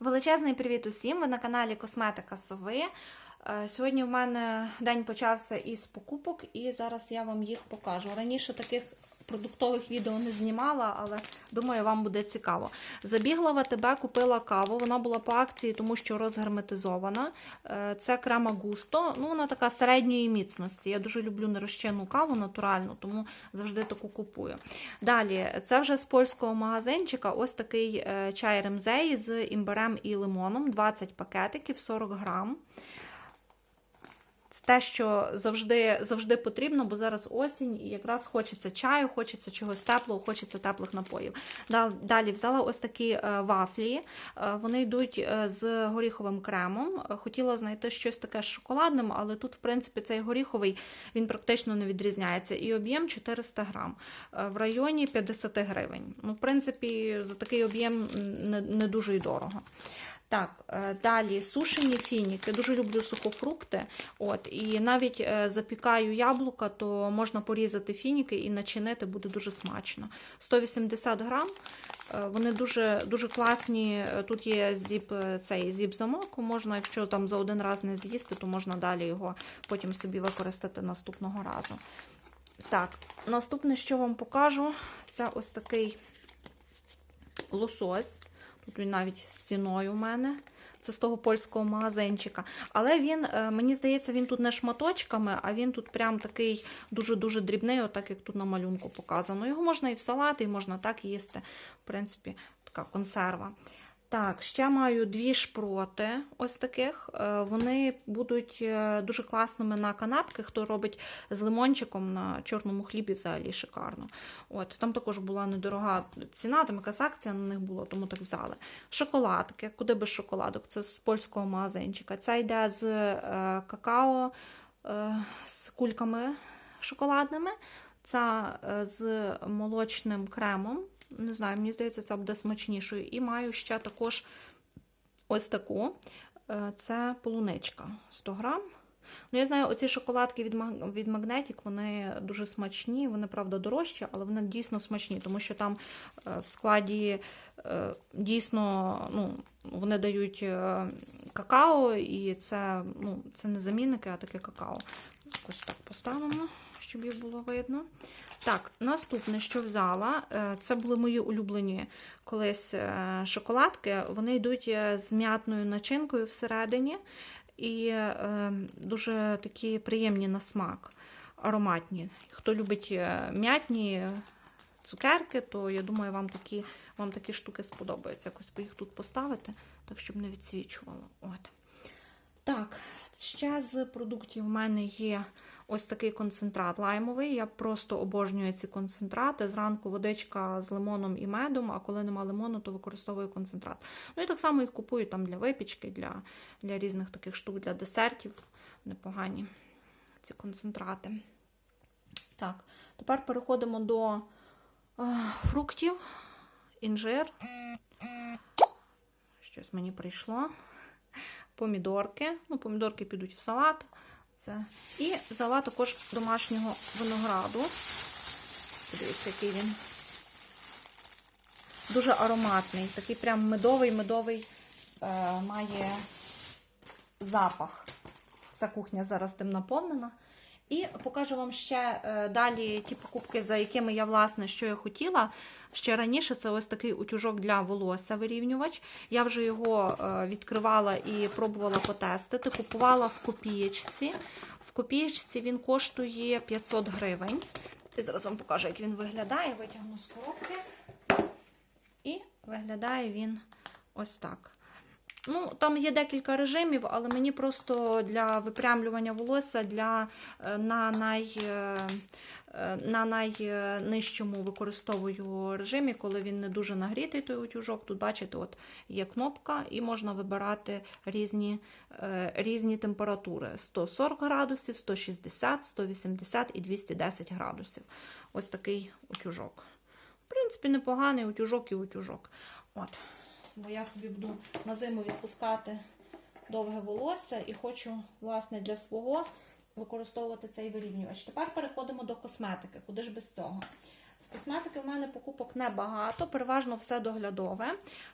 Величезний привіт усім! Ви на каналі Косметика Сови. Е, Сьогодні в мене день почався із покупок, і зараз я вам їх покажу. Раніше таких продуктових відео не знімала, але думаю, вам буде цікаво. Забігла АТБ, купила каву. Вона була по акції, тому що розгерметизована. Е, Це крема густо. Ну, вона така середньої міцності. Я дуже люблю нерозчинну каву натуральну, тому завжди таку купую. Далі, це вже з польського магазинчика. Ось такий е, чай ремзей з імбирем і лимоном. 20 пакетиків, 40 грам. Це те, що завжди, завжди потрібно, бо зараз осінь, і якраз хочеться чаю, хочеться чогось теплого, хочеться теплих напоїв. Далі взяла ось такі е, вафлі. Е, Вони йдуть е, з горіховим кремом. Хотіла знайти щось таке з шоколадним, але тут, в принципі, цей горіховий він практично не відрізняється. І об'єм 400 грам в районі 50 гривень. Ну, в принципі, за такий об'єм не, не дуже й дорого. Так, е, далі сушені фініки. Дуже люблю сухофрукти. От, і навіть е, запікаю яблука, то можна порізати фініки і начинити буде дуже смачно. 180 грам. Е, Вони дуже, дуже класні. Тут є зіп, цей зіп-замок. Можна, якщо там за один раз не з'їсти, то можна далі його потім собі використати наступного разу. Так, наступне, що вам покажу, це ось такий лосось. Тут він навіть стіною у мене. Це з того польського магазинчика. Але він, е, мені здається, він тут не шматочками, а він тут прям такий дуже-дуже дрібний, отак як тут на малюнку показано. Його можна і в салат, і можна так їсти. В принципі, така консерва. Так, ще маю дві шпроти ось таких. Е, Вони будуть е, дуже класними на канапки, хто робить з лимончиком на чорному хлібі взагалі шикарно. От, Там також була недорога ціна, там якась акція на них була, тому так взяли. Шоколадки, куди без шоколадок? Це з польського магазинчика. Це йде з е, какао з кульками шоколадними. Е, з молочним кремом. Не знаю, мені здається, це буде смачнішою. І маю ще також ось таку. Е, Це полуничка 100 грам. Ну, я знаю, оці шоколадки від, Magnetic, вони дуже смачні, вони, правда, дорожчі, але вони дійсно смачні, тому що там е, в складі е, дійсно ну, вони дають какао, і це, ну, це не замінники, а таке какао. Ось так поставимо, щоб їх було видно. Так, наступне, що взяла, е, це були мої улюблені колись е, шоколадки. Вони йдуть е, з м'ятною начинкою всередині і дуже такі приємні на смак, ароматні. Хто любить м'ятні цукерки, то я думаю, вам такі, вам такі штуки сподобаються. Якось їх тут поставити, так щоб не відсвічувало. От. Так, ще з продуктів в мене є ось такий концентрат лаймовий. Я просто обожнюю ці концентрати. Зранку водичка з лимоном і медом, а коли нема лимону, то використовую концентрат. Ну і так само їх купую там для випічки, для, для різних таких штук, для десертів. Непогані ці концентрати. Так, тепер переходимо до е, фруктів, інжир. Щось мені прийшло помідорки. Ну, помідорки підуть в салат. Це. І взяла також домашнього винограду. Подивіться, який він. Дуже ароматний. Такий прям медовий-медовий е, має запах. Вся кухня зараз тим наповнена. І покажу вам ще е, далі ті покупки, за якими я, власне, що я хотіла. Ще раніше це ось такий утюжок для волосся вирівнювач. Я вже його е, відкривала і пробувала потестити. Купувала в копієчці. В копієчці він коштує 500 гривень. І зараз вам покажу, як він виглядає. Витягну з коробки. І виглядає він ось так. Ну, там є декілька режимів, але мені просто для випрямлювання волосся для, е, на, най, е, е, на найнижчому використовую режимі, коли він не дуже нагрітий, той утюжок. Тут, бачите, от є кнопка, і можна вибирати різні, різні температури: 140 градусів, 160, 180 і 210 градусів. Ось такий утюжок. В принципі, непоганий утюжок і утюжок. От. Бо я собі буду на зиму відпускати довге волосся і хочу, власне, для свого використовувати цей вирівнювач. Тепер переходимо до косметики. Куди ж без цього? З косметики в мене покупок небагато, переважно все доглядове.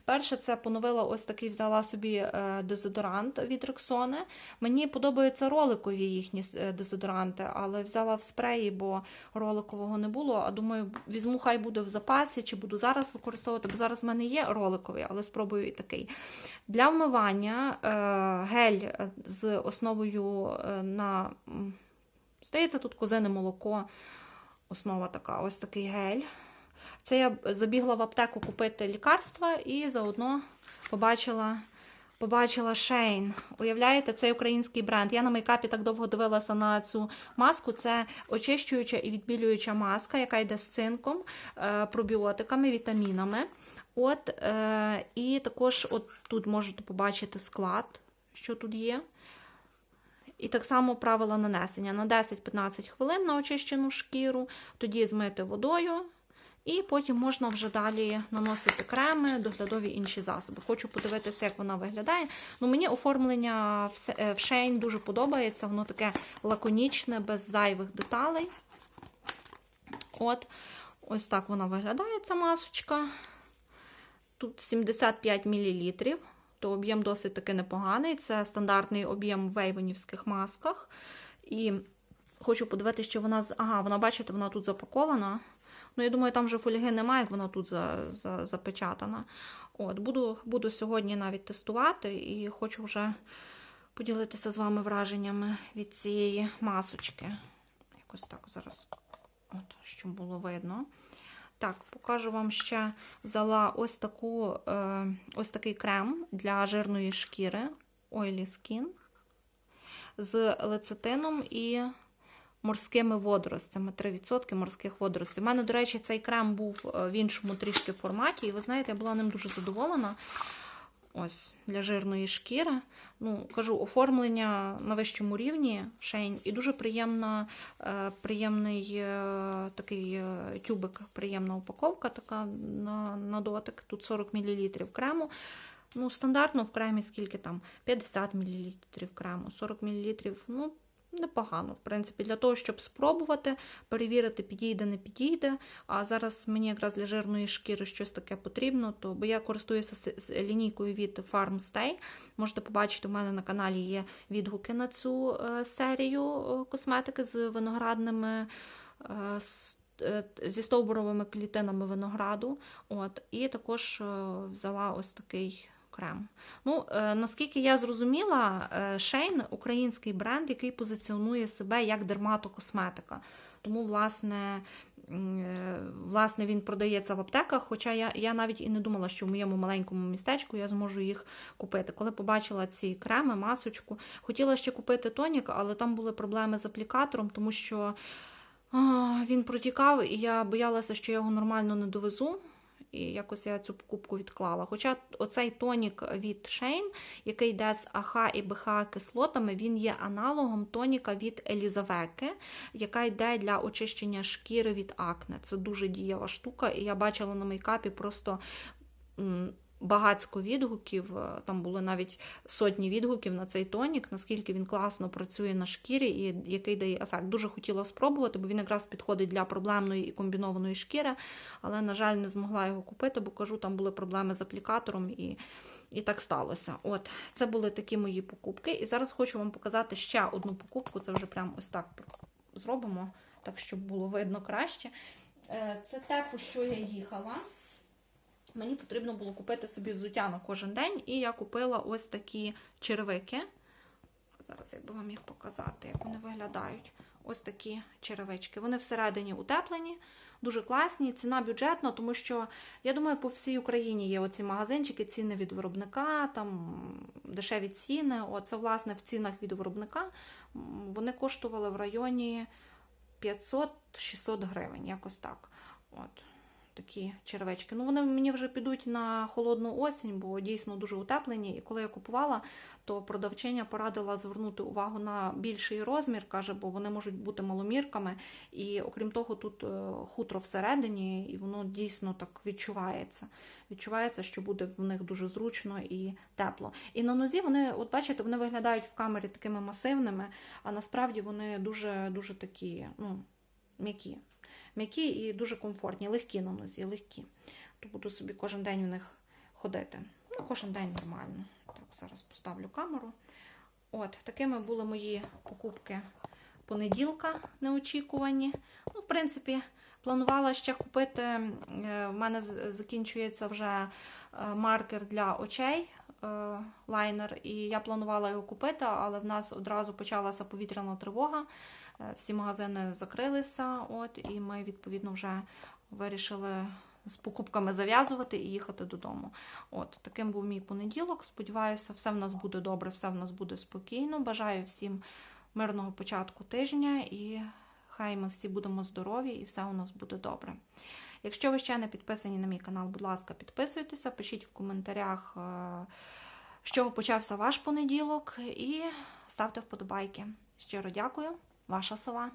Перше, це поновила ось такий, взяла собі е, дезодорант від Рексони. Мені подобаються роликові їхні е, дезодоранти, але взяла в спреї, бо роликового не було. А думаю, візьму, хай буде в запасі, чи буду зараз використовувати, бо зараз в мене є роликовий, але спробую і такий. Для вмивання е, гель з основою на, здається, тут козине молоко. Основа така, ось такий гель. Це я забігла в аптеку купити лікарства і заодно побачила. Побачила Шейн. Уявляєте, цей український бренд. Я на мейкапі так довго дивилася на цю маску. Це очищуюча і відбілююча маска, яка йде з цинком, е, пробіотиками, вітамінами. От, е, і також от тут можете побачити склад, що тут є. І так само правила нанесення на 10-15 хвилин на очищену шкіру, тоді змити водою, і потім можна вже далі наносити креми, доглядові інші засоби. Хочу подивитися, як вона виглядає. Ну, Мені оформлення в Shane дуже подобається, воно таке лаконічне, без зайвих деталей. От, ось так вона виглядає, ця масочка. Тут 75 мл, то об'єм досить таки непоганий. Це стандартний об'єм в вейвонівських масках. І хочу подивитися, що вона. Ага, вона, бачите, вона тут запакована. Ну, я думаю, там вже фольги немає, як вона тут за, за, запечатана. От, буду, буду сьогодні навіть тестувати і хочу вже поділитися з вами враженнями від цієї масочки. Якось так зараз, от, щоб було видно. Так, покажу вам ще взяла ось таку, е, ось такий крем для жирної шкіри Oily Skin з лецитином і морськими водоростями. 3% морських водоростей. У мене, до речі, цей крем був е, в іншому трішки форматі, і ви знаєте, я була ним дуже задоволена. Ось для жирної шкіри. Ну, кажу, оформлення на вищому рівні шейн і дуже приємна, е, приємний е, такий е, тюбик, приємна упаковка така на, на дотик. Тут 40 мл крему. Ну, стандартно в кремі скільки там? 50 мл крему, 40 мл. Ну, непогано, в принципі, для того, щоб спробувати, перевірити, підійде, не підійде. А зараз мені якраз для жирної шкіри щось таке потрібно, то бо я користуюся лінійкою від Farmstay. Можете побачити, у мене на каналі є відгуки на цю е, серію е, косметики з виноградними. е, Зі стовбуровими клітинами винограду. От, і також взяла ось такий крем. Ну, е, наскільки я зрозуміла, Shane – український бренд, який позиціонує себе як дерматокосметика. Тому, власне, е, власне, він продається в аптеках. Хоча я, я навіть і не думала, що в моєму маленькому містечку я зможу їх купити. Коли побачила ці креми, масочку, хотіла ще купити тонік, але там були проблеми з аплікатором, тому що він протікав, і я боялася, що я його нормально не довезу. І якось я цю покупку відклала. Хоча оцей тонік від Shane, який йде з АХ і БХ кислотами, він є аналогом тоніка від Елізавеки, яка йде для очищення шкіри від акне. Це дуже дієва штука, і я бачила на мейкапі просто. М, Багацько відгуків, е, там були навіть сотні відгуків на цей тонік, наскільки він класно працює на шкірі і який дає ефект. Дуже хотіла спробувати, бо він якраз підходить для проблемної і комбінованої шкіри, але, на жаль, не змогла його купити, бо кажу, там були проблеми з аплікатором і, і так сталося. От, це були такі мої покупки. І зараз хочу вам показати ще одну покупку. Це вже прямо ось так зробимо, так щоб було видно краще. Е, Це те, по що я їхала. Мені потрібно було купити собі взуття на кожен день, і я купила ось такі черевики. Зараз як би вам їх показати, як вони виглядають. Ось такі черевички. Вони всередині утеплені, дуже класні. Ціна бюджетна, тому що я думаю, по всій Україні є оці магазинчики, ціни від виробника, там дешеві ціни. Оце, власне, в цінах від виробника вони коштували в районі 500-600 гривень, якось так. От такі червечки. Ну, вони мені вже підуть на холодну осінь, бо дійсно дуже утеплені. І коли я купувала, то продавчиня порадила звернути увагу на більший розмір, каже, бо вони можуть бути маломірками. І окрім того, тут е, хутро всередині, і воно дійсно так відчувається. Відчувається, що буде в них дуже зручно і тепло. І на нозі вони, от бачите, вони виглядають в камері такими масивними, а насправді вони дуже дуже такі, ну, м'які. М'які і дуже комфортні, легкі на нозі, легкі. То буду собі кожен день в них ходити. Ну, кожен день нормально. Так, зараз поставлю камеру. От, такими були мої покупки понеділка неочікувані. Ну, в принципі, планувала ще купити. е, В мене закінчується вже е, маркер для очей. Е, Лайнер, і я планувала його купити, але в нас одразу почалася повітряна тривога. Е, Всі магазини закрилися, от, і ми відповідно вже вирішили з покупками зав'язувати і їхати додому. От таким був мій понеділок. Сподіваюся, все в нас буде добре, все в нас буде спокійно. Бажаю всім мирного початку тижня і хай ми всі будемо здорові і все у нас буде добре. Якщо ви ще не підписані на мій канал, будь ласка, підписуйтеся, пишіть в коментарях, е, з чого почався ваш понеділок, і ставте вподобайки. Щиро дякую, ваша сова.